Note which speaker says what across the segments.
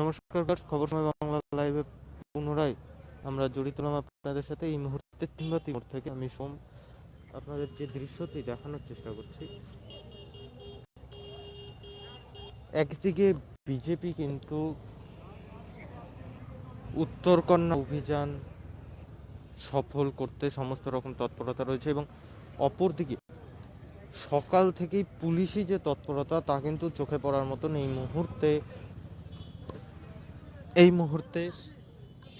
Speaker 1: নমস্কার খবর সময় বাংলা লাইভে পুনরায় আমরা জড়িত হলাম আপনাদের সাথে। এই মুহূর্তে তিনবা তিমুর থেকে আমি সোম, আপনাদের যে দৃশ্যটি দেখানোর চেষ্টা করছি। একদিকে বিজেপি কিন্তু উত্তরকন্যা অভিযান সফল করতে সমস্ত রকম তৎপরতা রয়েছে এবং অপরদিকে সকাল থেকেই পুলিশি যে তৎপরতা তা কিন্তু চোখে পড়ার মতন এই মুহূর্তে এই মুহূর্তে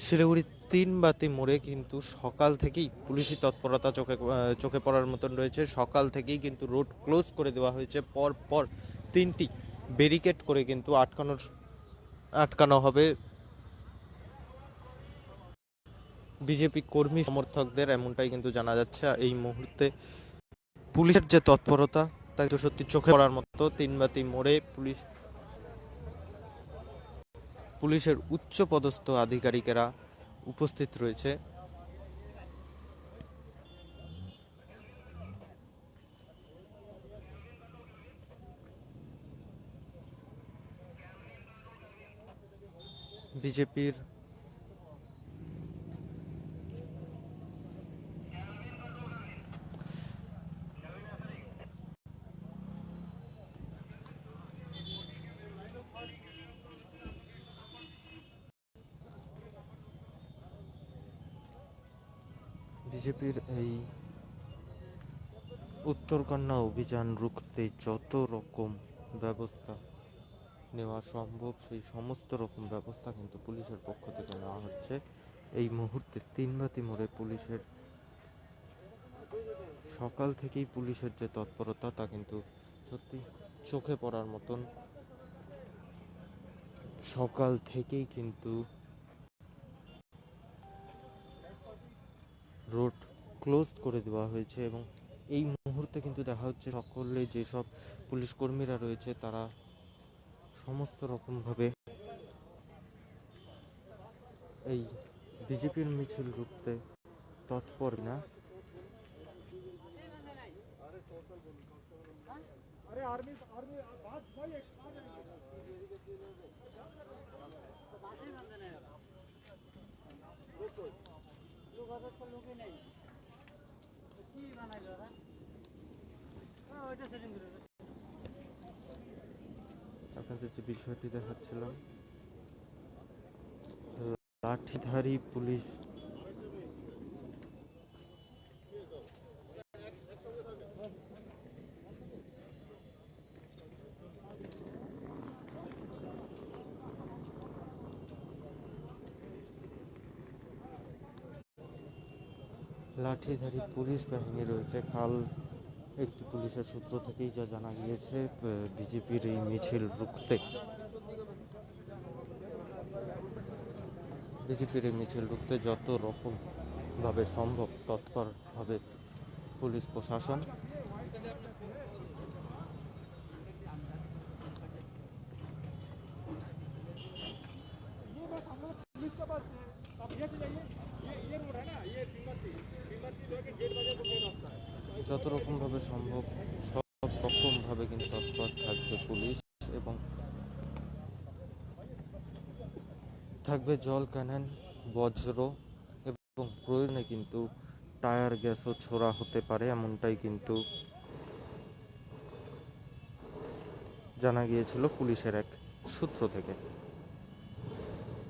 Speaker 1: শিলিগুড়ির তিন বাতি মোড়ে কিন্তু সকাল থেকেই পুলিশি তৎপরতা চোখে চোখে পড়ার মতন রয়েছে। সকাল থেকেই কিন্তু রোড ক্লোজ করে দেওয়া হয়েছে। পর পর তিনটি ব্যারিকেড করে কিন্তু আটকানোর, আটকানো হবে। বিজেপি কর্মী সমর্থকদের এমনটাই কিন্তু জানা যাচ্ছে। এই মুহূর্তে পুলিশের যে তৎপরতা, তা কিন্তু সত্যি চোখে পড়ার মতো তিন বাতি মোড়ে পুলিশ পুলিশের উচ্চ পদস্থ আধিকারিকেরা উপস্থিত রয়েছে। বিজেপির বিজেপির এই উত্তরকন্যা অভিযান রুখতে যত রকম ব্যবস্থা নেওয়া সম্ভব, সেই সমস্ত রকম ব্যবস্থা কিন্তু পুলিশের পক্ষ থেকে নেওয়া হচ্ছে। এই মুহূর্তে তিনবাতি মোড়ে পুলিশের সকাল থেকেই পুলিশের যে তৎপরতা, তা কিন্তু সত্যি চোখে পড়ার মতন। সকাল থেকেই কিন্তু রোড ক্লোজ করে দেওয়া হয়েছে এবং এই মুহূর্তে কিন্তু দেখা হচ্ছে সকলে যেসব পুলিশ কর্মীরা রয়েছে তারা সমস্ত রকমভাবে এই বিজেপির মিছিল রুখতে তৎপর না। আপনাদের যে বিষয়টি দেখাচ্ছিলাম লাঠিধারী পুলিশ লাঠিধারী পুলিশ বাহিনী রয়েছে। কাল একটি পুলিশের সূত্র থেকেই যা জানা গিয়েছে বিজেপির এই মিছিল রুখতে। বিজেপির এই মিছিল রুখতে যত রকমভাবে সম্ভব তৎপর হবে পুলিশ প্রশাসন। যত রকমভাবে সম্ভব, সব রকমভাবে কিন্তু তৎপর থাকবে পুলিশ এবং থাকবে জল ক্যানন বজ্র এবং প্রয়োজনে কিন্তু টায়ার গ্যাসও ছোড়া হতে পারে, এমনটাই কিন্তু জানা গিয়েছিল পুলিশের এক সূত্র থেকে।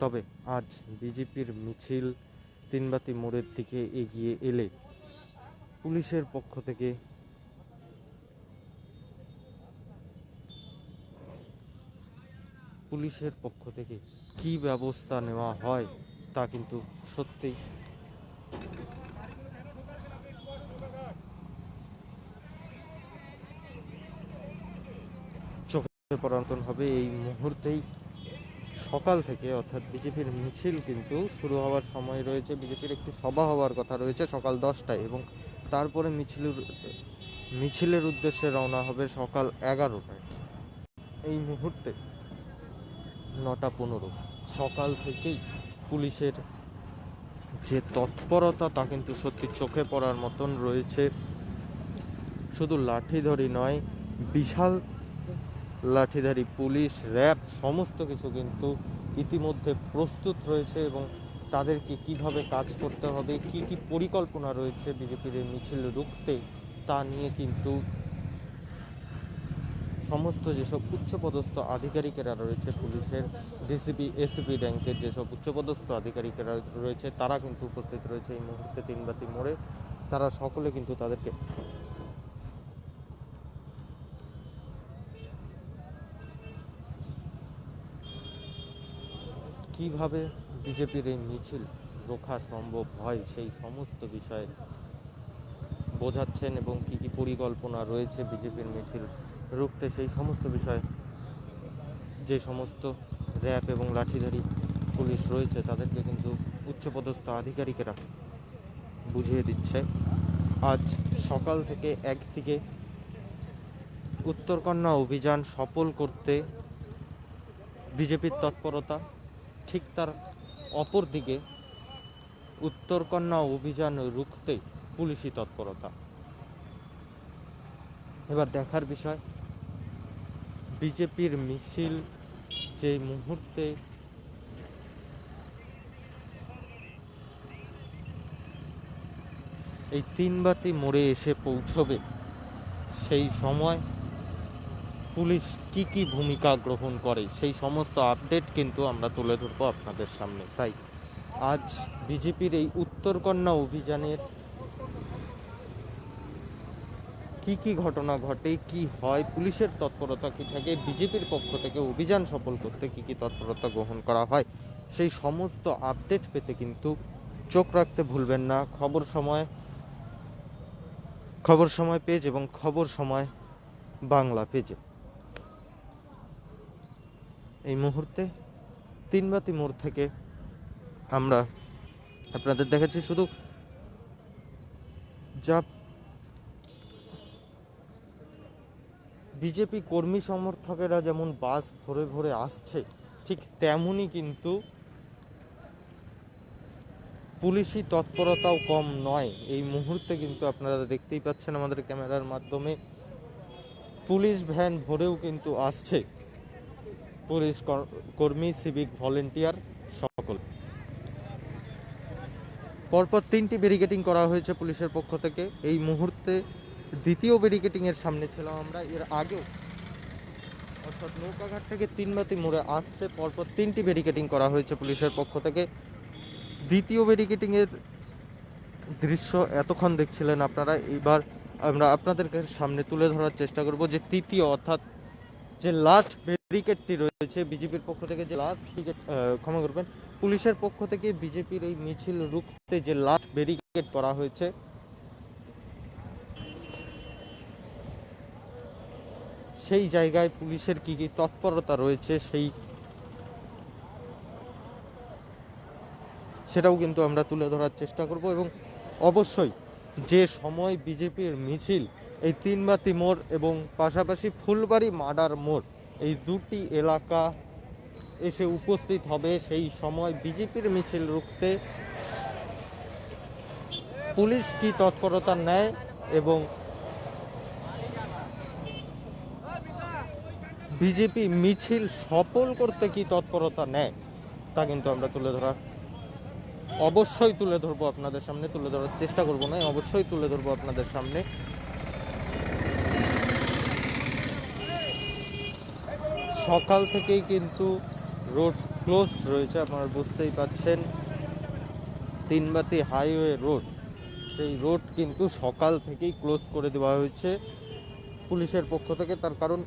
Speaker 1: তবে আজ বিজেপির মিছিল, তিনবাতি মোড়ের দিকে এগিয়ে এলে পুলিশের পক্ষ থেকে। পুলিশের পক্ষ থেকে কি ব্যবস্থা নেওয়া হয় তা কিন্তু সত্যিই চোখে পরান্তন হবে এই মুহূর্তেই। সকাল থেকে অর্থাৎ বিজেপির মিছিল কিন্তু শুরু হওয়ার সময় রয়েছে। বিজেপির একটি সভা হওয়ার কথা রয়েছে সকাল দশটায় এবং তারপরে মিছিলের মিছিলের উদ্দেশ্যে রওনা হবে সকাল এগারোটায়। এই মুহূর্তে নটা পনেরো। সকাল থেকেই পুলিশের যে তৎপরতা তা কিন্তু সত্যি চোখে পড়ার মতন রয়েছে। শুধু লাঠিধরি নয়, বিশাল লাঠিধারী পুলিশ, র্যাব, সমস্ত কিছু কিন্তু ইতিমধ্যে প্রস্তুত রয়েছে এবং তাদেরকে কীভাবে কাজ করতে হবে, কি কি পরিকল্পনা রয়েছে বিজেপির এই মিছিল রুখতে, তা নিয়ে কিন্তু সমস্ত যেসব উচ্চপদস্থ আধিকারিকেরা রয়েছে পুলিশের, ডিসিপি, এসিপি র্যাঙ্কের যেসব উচ্চপদস্থ আধিকারিকেরা রয়েছে, তারা কিন্তু উপস্থিত রয়েছে এই মুহূর্তে তিনবাতি মোড়ে। তারা সকলে কিন্তু তাদেরকে কীভাবে বিজেপির এই মিছিল রোখা সম্ভব হয়, সেই সমস্ত বিষয়ে বোঝাচ্ছেন এবং কি কি পরিকল্পনা রয়েছে বিজেপির মিছিল রুখতে, সেই সমস্ত বিষয়ে যে সমস্ত র্যাব এবং লাঠিধারী পুলিশ রয়েছে তাদেরকে কিন্তু উচ্চপদস্থ আধিকারিকেরা বুঝিয়ে দিচ্ছে। আজ সকাল থেকে একদিকে উত্তরকন্যা অভিযান সফল করতে বিজেপির তৎপরতা ঠিক তার অপর দিকে উত্তরকন্যা অভিযান রুখতে পুলিশি তৎপরতা। এবার দেখার বিষয়, বিজেপির মিছিল যে মুহূর্তে এই তিনবাতি মোড়ে এসে পৌঁছবে, সেই সময় পুলিশ কি কি ভূমিকা গ্রহণ করে, সেই সমস্ত আপডেট কিন্তু আমরা তুলে ধরবো আপনাদের সামনে। তাই আজ বিজেপির এই উত্তরকন্যা অভিযানের কি কি ঘটনা ঘটে, কি হয়, পুলিশের তৎপরতা কি থাকে, বিজেপির পক্ষ থেকে অভিযান সফল করতে কি কি তৎপরতা গ্রহণ করা হয়, সেই সমস্ত আপডেট পেতে কিন্তু চোখ রাখতে ভুলবেন না। খবর সময় খবর সময় পেজ এবং খবর সময় বাংলা পেজে। এই মুহূর্তে তিনবাতি মোড় থেকে আমরা আপনাদের দেখাচ্ছি শুধু যা বিজেপি কর্মী সমর্থকেরা যেমন বাস ভরে ভরে আসছে, ঠিক তেমনই কিন্তু পুলিশি তৎপরতাও কম নয়। এই মুহূর্তে কিন্তু আপনারা দেখতেই পাচ্ছেন আমাদের ক্যামেরার মাধ্যমে পুলিশ ভ্যান ভরেও কিন্তু আসছে। পুলিশ কর্মী সিভিক ভলেন্টিয়ার সকল। পরপর তিনটি ব্যারিকেডিং করা হয়েছে পুলিশের পক্ষ থেকে। এই মুহূর্তে দ্বিতীয় ব্যারিকেটিংয়ের সামনে ছিলাম আমরা। এর আগেও অর্থাৎ নৌকাঘাট থেকে তিনবাতি মোড়ে আসতে পরপর তিনটি ব্যারিকেডিং করা হয়েছে পুলিশের পক্ষ থেকে। দ্বিতীয় ব্যারিকেটিংয়ের দৃশ্য এতক্ষণ দেখছিলেন আপনারা। এবার আমরা আপনাদেরকে সামনে তুলে ধরার চেষ্টা করব যে তৃতীয় অর্থাৎ যে লাস্ট ব্যারিকেডটি রয়েছে বিজেপির পক্ষ থেকে যে লাস্ট ব্যারিকেড ক্ষমা করবেন, পুলিশের পক্ষ থেকে বিজেপির এই মিছিল রুখতে যে লাস্ট ব্যারিকেড করা হয়েছে। সেই জায়গায় পুলিশের কি কি তৎপরতা রয়েছে সেই সেটাও কিন্তু আমরা তুলে ধরার চেষ্টা করব এবং অবশ্যই যে সময় বিজেপির মিছিল, এই তিনবাতি মোড় এবং পাশাপাশি ফুলবাড়ি মার্ডার মোড় এই দুটি এলাকা এসে উপস্থিত হবে সেই সময় বিজেপির মিছিল রুখতে। পুলিশ কি তৎপরতা নেয় এবং বিজেপি মিছিল সফল করতে কি তৎপরতা নেয়, তা কিন্তু আমরা তুলে ধরার অবশ্যই তুলে ধরবো আপনাদের সামনে, তুলে ধরার চেষ্টা করব না, অবশ্যই তুলে ধরবো আপনাদের সামনে। সকাল থেকেই কিন্তু রোড ক্লোজ রয়েছে, আপনারা বুঝতেই পাচ্ছেন। তিনবাতি হাইওয়ে রোড, সেই রোড কিন্তু সকাল থেকেই ক্লোজ করে দেওয়া হয়েছে পুলিশের পক্ষ থেকে, তার কারণ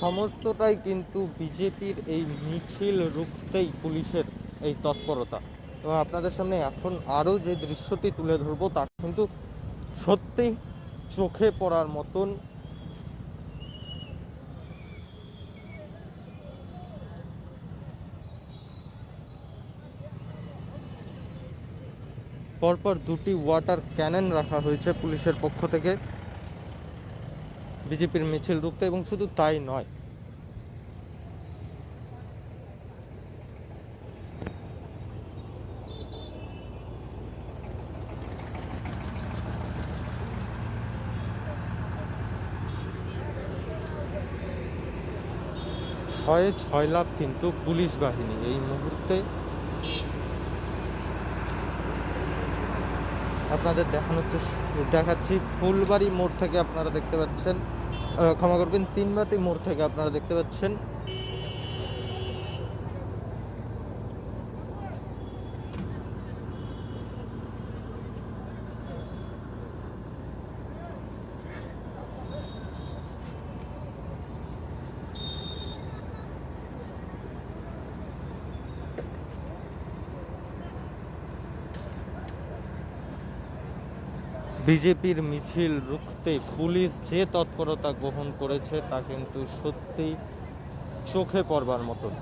Speaker 1: সমস্তটাই কিন্তু বিজেপির এই মিছিল রুখতেই পুলিশের এই তৎপরতা। এবং আপনাদের সামনে এখন আরও যে দৃশ্যটি তুলে ধরবো, তা কিন্তু সত্যি চোখে পড়ার মতন পরপর দুটি ওয়াটার ক্যানন রাখা হয়েছে পুলিশের পক্ষ থেকে। বিজেপির মিছিল রুখতে এবং শুধু তাই নয়। ছয়ে ছয় লাখ কিন্তু পুলিশ বাহিনী। এই মুহূর্তে আপনাদের দেখানোর দেখাচ্ছি, ফুলবাড়ি মোড় থেকে আপনারা দেখতে পাচ্ছেন ক্ষমা করবেন, তিনবাতি মোড় থেকে আপনারা দেখতে পাচ্ছেন। বিজেপির মিছিল রুখতে পুলিশ যে তৎপরতা গ্রহণ করেছে তা কিন্তু সত্যিই চোখে পড়বার মতন।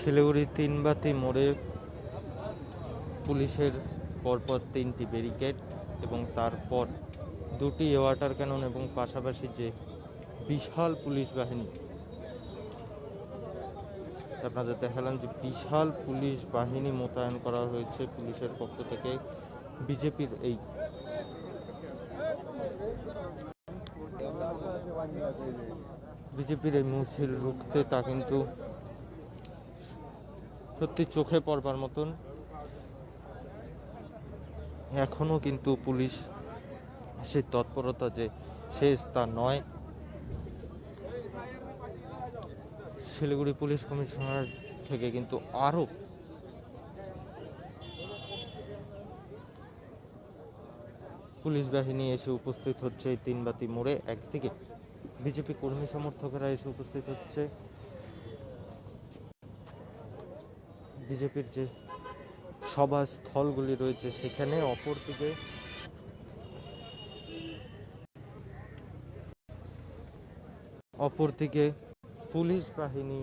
Speaker 1: শিলিগুড়ি তিনবাতি মোড়ে পুলিশের পরপর তিনটি ব্যারিকেড এবং তারপর দুটি ওয়াটার ক্যানন এবং পাশাপাশি যে বিশাল পুলিশ বাহিনী। আপনাদের দেখালাম যে বিশাল পুলিশ বাহিনী মোতায়েন করা হয়েছে পুলিশের পক্ষ থেকে বিজেপির এই বিজেপির এই মিছিল রুখতে তা কিন্তু সত্যি চোখে পড়বার মতন। এখনও কিন্তু পুলিশ সেই তৎপরতা যে শেষ তা নয়। শিলিগুড়ি পুলিশ কমিশনার থেকে কিন্তু আরও পুলিশ বাহিনী এসে উপস্থিত হচ্ছে, এই তিনবাতি মোড়ে। একদিকে বিজেপি কর্মী সমর্থকেরা এসে উপস্থিত হচ্ছে। বিজেপির যে সভা স্থলগুলি রয়েছে সেখানে অপরদিকে অপরদিকে পুলিশ বাহিনী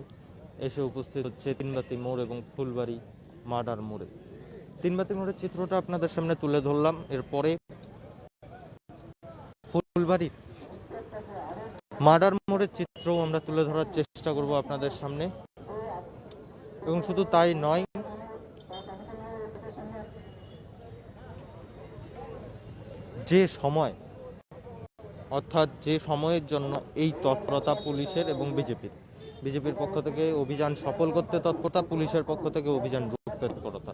Speaker 1: এসে উপস্থিত হচ্ছে তিনবাতি মোড় এবং ফুলবাড়ি মার্ডার মোড়ে। তিনবাতি মোড়ের চিত্রটা আপনাদের সামনে তুলে ধরলাম। এরপরে ফুলবাড়ি মার্ডার মোড়ের চিত্রও আমরা তুলে ধরার চেষ্টা করব আপনাদের সামনে। এবং শুধু তাই নয়, যে সময়, অর্থাৎ যে সময়ের জন্য এই তৎপরতা পুলিশের এবং বিজেপির বিজেপির পক্ষ থেকে অভিযান সফল করতে তৎপরতা, পুলিশের পক্ষ থেকে অভিযান রুখতে তৎপরতা।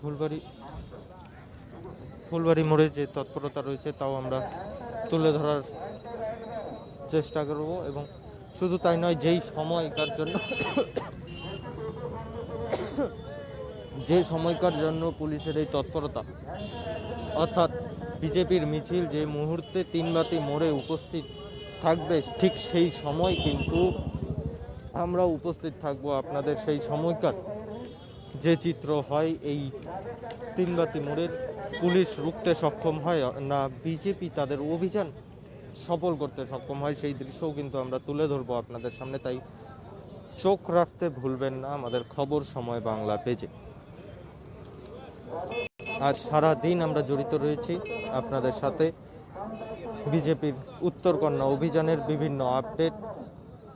Speaker 1: ফুলবাড়ি ফুলবাড়ি মোড়ে যে তৎপরতা রয়েছে তাও আমরা তুলে ধরার চেষ্টা করব এবং শুধু তাই নয়, যেই সময়কার জন্য, যে সময়কার জন্য পুলিশের এই তৎপরতা, অর্থাৎ বিজেপির মিছিল যে মুহূর্তে তিনবাতি মোড়ে উপস্থিত থাকবে, ঠিক সেই সময় কিন্তু আমরা উপস্থিত থাকব আপনাদের সেই সময়কার যে চিত্র হয় এই তিনবাতি মোড়ের পুলিশ রুখতে সক্ষম হয় না বিজেপি তাদের অভিযান সফল করতে সক্ষম হয়, সেই দৃশ্যও কিন্তু আমরা তুলে ধরবো আপনাদের সামনে। তাই চোখ রাখতে ভুলবেন না আমাদের খবর সময় বাংলা পেজে আজ সারা দিন আমরা জড়িত রয়েছি আপনাদের সাথে। বিজেপির উত্তরকন্যা অভিযানের বিভিন্ন আপডেট,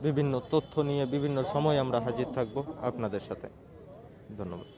Speaker 1: বিভিন্ন তথ্য নিয়ে বিভিন্ন সময় আমরা হাজির থাকব আপনাদের সাথে। ধন্যবাদ।